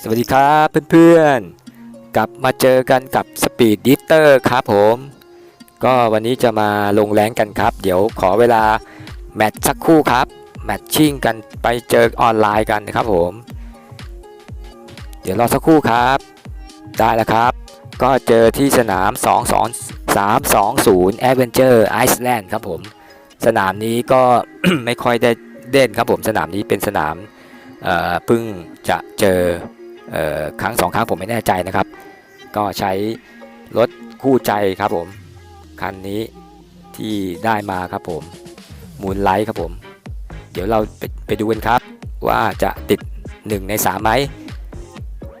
สวัสดีครับเพื่อนๆ กลับมาเจอกันกับสปีดดิฟเตอร์ครับผม ก็วันนี้จะมาลงแรงกันครับ เดี๋ยวขอเวลาแมตช์สักคู่ครับ แมตชิ่งกันไปเจอออนไลน์กันครับผม เดี๋ยวรอสักคู่ครับ ได้แล้วครับ ก็เจอที่สนาม 2 2 3 2 0 Adventure Iceland ครับผม สนามนี้ก็ไม่ค่อยได้เด่นครับผม สนามนี้เป็นสนามเอ่อเพิ่งจะเจอ ครั้งสองครั้งผมไม่แน่ใจนะครับ ก็ใช้รถคู่ใจครับผม คันนี้ที่ได้มาครับผมมูลไลท์ครับผม เดี๋ยวเราไปไปดูกันครับ ว่าจะติด 1 ใน 3 ไหม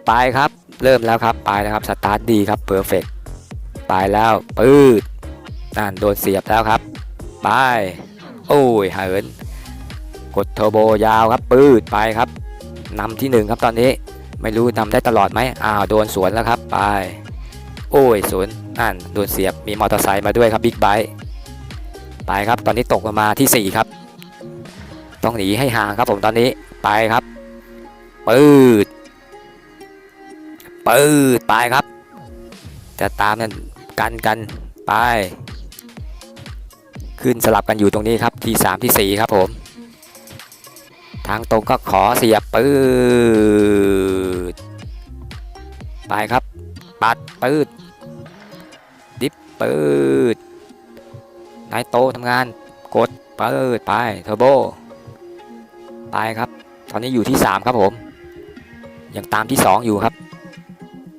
ไปครับ เริ่มแล้วครับไปแล้วครับสตาร์ทดีครับเพอร์เฟกไปแล้วปืดนั่นโดนเสียบแล้วครับไปโอ้ยเหินกดเทอร์โบยาวครับปืดไปครับนำที่หนึ่งครับตอนนี้ ไม่รู้นำได้ตลอดไหมอ้าวโดนสวนแล้วครับไป โอ้ยสวนนั่นโดนเสียบมีมอเตอร์ไซค์มาด้วยครับบิ๊กไบค์ไปครับตอนนี้ตกลงมาที่ 4 ครับ ต้องหนีให้ห่างครับผมตอนนี้ไปครับปืดปืดไปครับ จะตามนั่นกันกันไป ขึ้นสลับกันอยู่ตรงนี้ครับที่3ที่4ครับผม ทางตรงก็ขอเสียบปืด ไปครับ ปัดปืดดิฟปืดนายโตทำงานกดปืดไปเทอร์โบไปครับ ตอนนี้อยู่ที่ 3 ครับผม ยังตามที่ 2 อยู่ครับ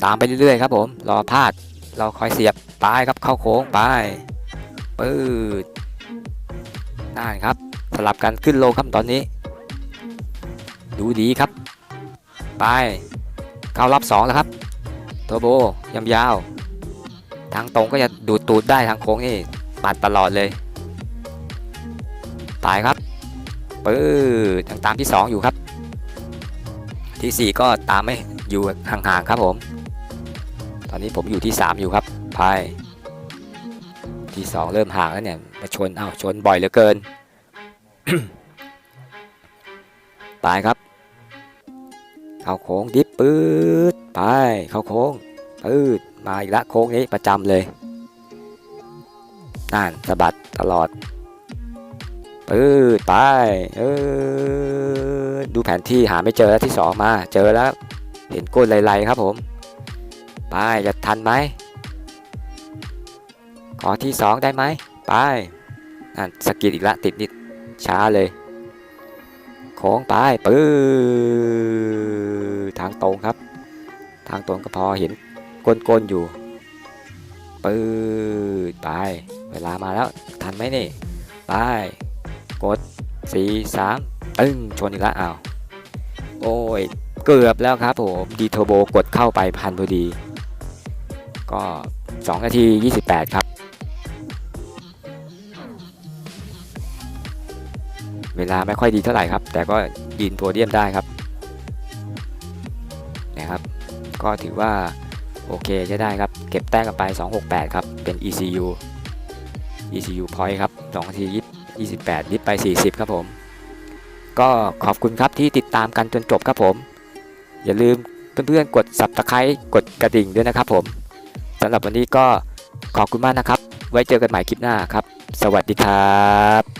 ตามไปเรื่อยๆครับผม รอพลาด เราคอยเสียบไปครับเข้าโค้งไปปืดนั่นครับ สลับกันขึ้นลงครับตอนนี้ ดูดีครับ ไปเข้ารอบสองแล้วครับโทโบยำยาว ทางตรงก็จะดูดตูดได้ทางโค้งนี่ปัดตลอดเลยไปครับปื้ดยังตามที่ 2 อยู่ครับ ที่ 4 ก็ตามไม่อยู่ห่างๆครับผม ตอนนี้ผมอยู่ที่ 3 อยู่ครับพายที่ 2 เริ่มห่างแล้วเนี่ยมาชนอ้าวชนบ่อยเหลือเกินไปครับ เข้าโค้งดิฟปืดไปเข้าโค้งปืดมาอีกละโค้งนี้ประจำเลยนั่นสะบัดตลอดปืดไปเออดูแผนที่หาไม่เจอแล้วที่สองมาเจอแล้ว เห็นก้นไหลๆครับผม ไปจะทันไหมขอที่สองได้ไหมไปนั่นสกิดอีกละติดนิดช้าเลย โค้งไปปื้อทางตรงครับ ทางตรงก็พอเห็นก้นๆอยู่ปื้อไป เวลามาแล้วทันไหมนี่ไปกดสี่สามตึ้งชนอีกแล้วอ้าวโอ้ยเกือบแล้วครับผมดีโทโบกดเข้าไปพันพอดี ก็ 2 นาที 28 ครับ เวลาไม่ค่อยดีเท่าไหร่ครับ แต่ก็ยืนโพเดียมได้ครับนะครับ ก็ถือว่าโอเคใช้ได้ครับ เก็บแต้มกันไป 268 ครับ เป็น ECU ECU point ครับ2นาที28ลิตรไป 40 ครับผม ก็ขอบคุณครับที่ติดตามกันจนจบครับผม อย่าลืมเพื่อนๆ กด subscribe กดกระดิ่งด้วยนะครับผมสำหรับวันนี้ก็ขอบคุณมากนะครับ ไว้เจอกันใหม่คลิปหน้าครับ สวัสดีครับ